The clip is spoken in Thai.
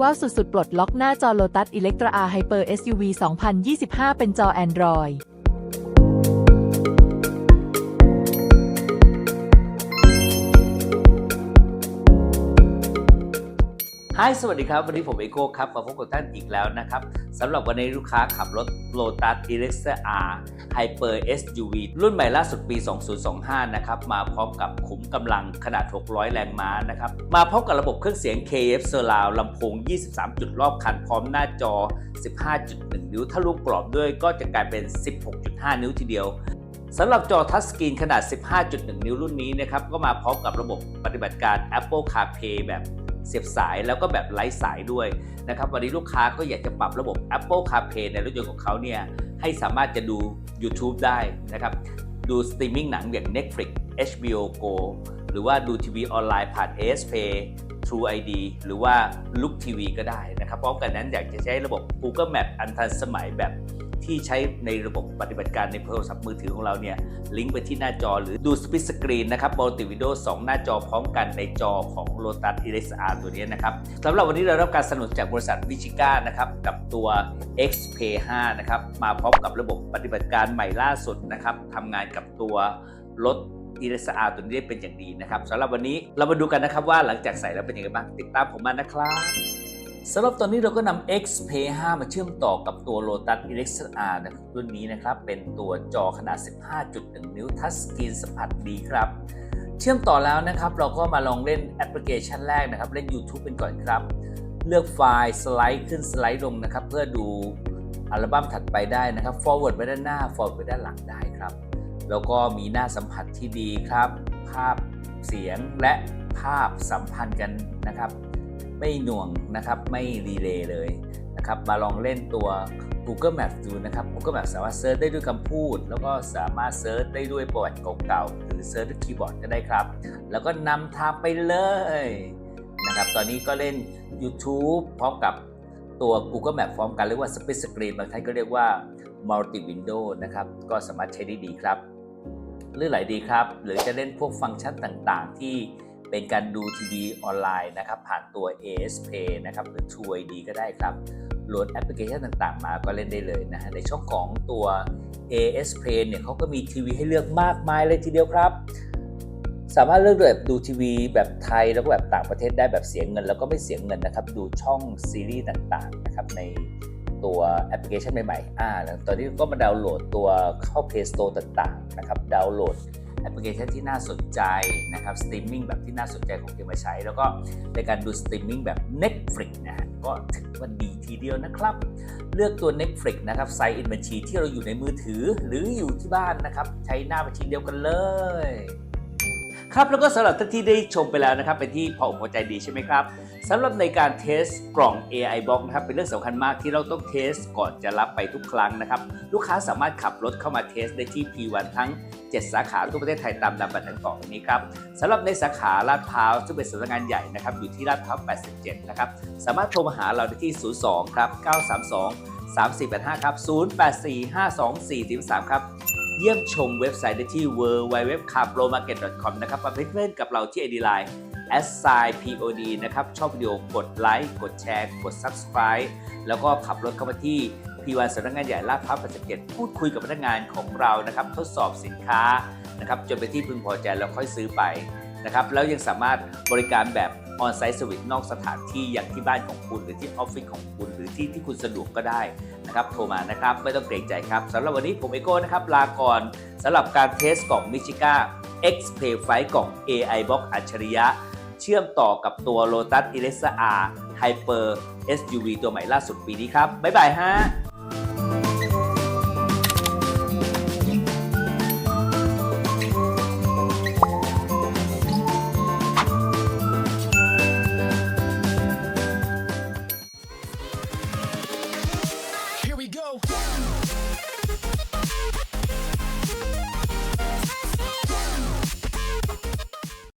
ว้าวสุดๆ ปลดล็อกหน้าจอ Lotus Electra R Hyper SUV 2025 เป็นจอ Android ฮายสวัสดีครับ วันนี้ผมเอโก้ครับ มาพบกับท่านอีกแล้วนะครับสำหรับวันนี้ลูกค้าขับรถ Lotus Electra R Hyper SUV รุ่นใหม่ล่าสุดปี 2025 นะครับ มาพร้อมกับขุมกำลังขนาด 600 แรงม้านะครับ มาพร้อมกับระบบเครื่องเสียง KF Surround ลำโพง 23 จุดรอบคัน พร้อมหน้าจอ 15.1 นิ้ว ถ้ารวมกรอบด้วยก็จะกลายเป็น 16.5 นิ้วทีเดียวสำหรับจอทัชสกรีนขนาด 15.1 นิ้วรุ่นนี้นะครับ ก็มาพร้อมกับระบบปฏิบัติการ Apple CarPlay แบบ เสียบสายแล้วก็แบบไร้สายด้วยนะครับวันนี้ลูกค้าก็อยากจะปรับระบบ Apple CarPlay ในรถยนต์ของเขาเนี่ยให้สามารถจะดู YouTube ได้นะครับดูสตรีมมิ่งหนังอย่าง Netflix HBO Go หรือว่าดูทีวีออนไลน์ผ่าน AS Play True ID หรือว่า Look TV ก็ได้นะครับพร้อมกันนั้นอยากจะใช้ระบบ Google Map อันทันสมัยแบบ ที่ใช้ในระบบปฏิบัติการในโทรศัพท์มือถือของเราเนี่ยลิงก์ไปที่หน้าจอหรือดูสปิสกรีนนะครับมัลติวิดีโอ2หน้าจอพร้อมกันในจอของ Lotus e l e x r ตัวนี้นะครับสำหรับวันนี้เราได้รับการสนับสนุนจากบริษัทวิชิก้านะครับกับตัว XP 5นะครับมาพร้อมกับระบบปฏิบัติการใหม่ล่าสุดนะครับทำงานกับตัวรถ e l e x r ตัวนี้ได้เป็นอย่างดีนะครับสำหรับวันนี้เรามาดูกันนะครับว่าหลังจากใส่แล้วเป็นยังไงบ้างติดตามผมมานะครับ สำหรับตอนนี้เราก็นำ XP 5มาเชื่อมต่อกับตัว Lotus Electra R นะรุ่นนี้นะครับ เป็นตัวจอขนาด 15.1 นิ้วทัชสกรีนสัมผัสดีครับ เชื่อมต่อแล้วนะครับ เราก็มาลองเล่นแอปพลิเคชันแรกนะครับ เล่น YouTube เป็นก่อนครับ เลือกไฟล์สไลด์ขึ้นสไลด์ลงนะครับ เพื่อดูอัลบั้มถัดไปได้นะครับ forward ไปด้านหน้า forward ไปด้านหลังได้ครับ แล้วก็มีหน้าสัมผัสที่ดีครับ ภาพเสียงและภาพสัมพันธ์กันนะครับ ไม่หน่วงนะครับไม่รีเลย์เลยนะครับมาลองเล่นตัว Google Maps ดูนะครับ Google Maps สามารถเซิร์ชได้ด้วยคำพูด แล้วก็สามารถเซิร์ชได้ด้วยประวัติเก่าๆหรือเซิร์ชด้วยคีย์บอร์ดก็ได้ครับ แล้วก็นำทางไปเลยนะครับตอนนี้ก็เล่น YouTube พร้อมกับตัว Google Map พร้อมกันเรียกว่า Split Screen บางท่านก็เรียกว่า Multi Window นะครับก็สามารถใช้ได้ดีครับลื่นไหลดีครับ หรือจะเล่นพวกฟังก์ชันต่างๆ ที่ เป็นการดูทีวีออนไลน์นะครับ ผ่านตัว AS Play นะครับหรือ True ID ก็ได้ครับโหลดแอปพลิเคชันต่างๆ มาก็เล่นได้เลยนะฮะในช่องของตัว AS Play เนี่ยเขาก็มีทีวีให้เลือกมากมายเลยทีเดียวครับ สามารถเลือกแบบดูทีวีแบบไทยแล้วก็แบบต่างประเทศได้แบบเสียเงิน แล้วก็ไม่เสียเงินนะครับ ดูช่องซีรีส์ต่างๆนะครับในตัวแอปพลิเคชันใหม่ๆอ่าตอนนี้ก็มาดาวน์โหลดตัวเข้า Play Store ต่างๆนะครับดาวน์โหลด แอปพลิเคชันที่น่าสนใจนะครับสตรีมมิ่งแบบที่น่าสนใจของเกมมาใช้ แล้วก็ในการดูสตรีมมิ่งแบบ Netflix นะฮะก็ถือว่าดีทีเดียวนะครับ เลือกตัว Netflix นะครับไซน์อินบัญชีที่เราอยู่ในมือถือหรืออยู่ที่บ้านนะครับ ใช้หน้าบัญชีเดียวกันเลยครับแล้วก็สำหรับท่านที่ได้ชมไปแล้วนะครับเป็นที่พออกพอใจดีใช่ไหมครับสำหรับในการเทสกล่อง AI Box นะครับเป็นเรื่องสำคัญมากที่เราต้องเทสก่อนจะรับไปทุกครั้งนะครับ ลูกค้าสามารถขับรถเข้ามาเทสได้ที่ P1 ทั้ง 7 สาขาทั่วประเทศไทยตามลำดับดังต่อไปนี้ครับสำหรับในสาขาลาดพร้าวซึ่งเป็นสำนักงานใหญ่นะครับอยู่ที่ลาดพร้าว 87 นะครับ สามารถโทรมาหาเราได้ที่ 02 ครับ 932 3485 ครับ 08452443 ครับ เยี่ยมชมเว็บไซต์ได้ที่ www.carpromarket.com นะครับมาเป็นเพื่อนกับเราที่ ID Line s i pod นะครับ ชอบวิดีโอกดไลค์ กดแชร์ กด subscribe แล้วก็ขับรถเข้ามาที่ P1 สำนักงานใหญ่ลาดพร้าว87 พูดคุยกับพนักงานของเรานะครับทดสอบสินค้านะครับจนเป็นที่พึงพอใจแล้วค่อยซื้อไปนะครับแล้วยังสามารถบริการแบบออนไซต์สวิตนอกสถานที่อย่างที่บ้านของคุณ หรือที่ออฟฟิศของคุณ หรือที่ที่คุณสะดวกก็ได้นะครับโทรมานะครับไม่ต้องเกรงใจครับสำหรับวันนี้ผมเอโก้นะครับลาก่อนสำหรับการเทสกล่องมิชิก้า X Play ไฟกล่อง AI Box อัจฉริยะ เชื่อมต่อกับตัว Lotus Electra R Hyper SUV ตัวใหม่ล่าสุดปีนี้ครับ บ๊ายบายฮะ go.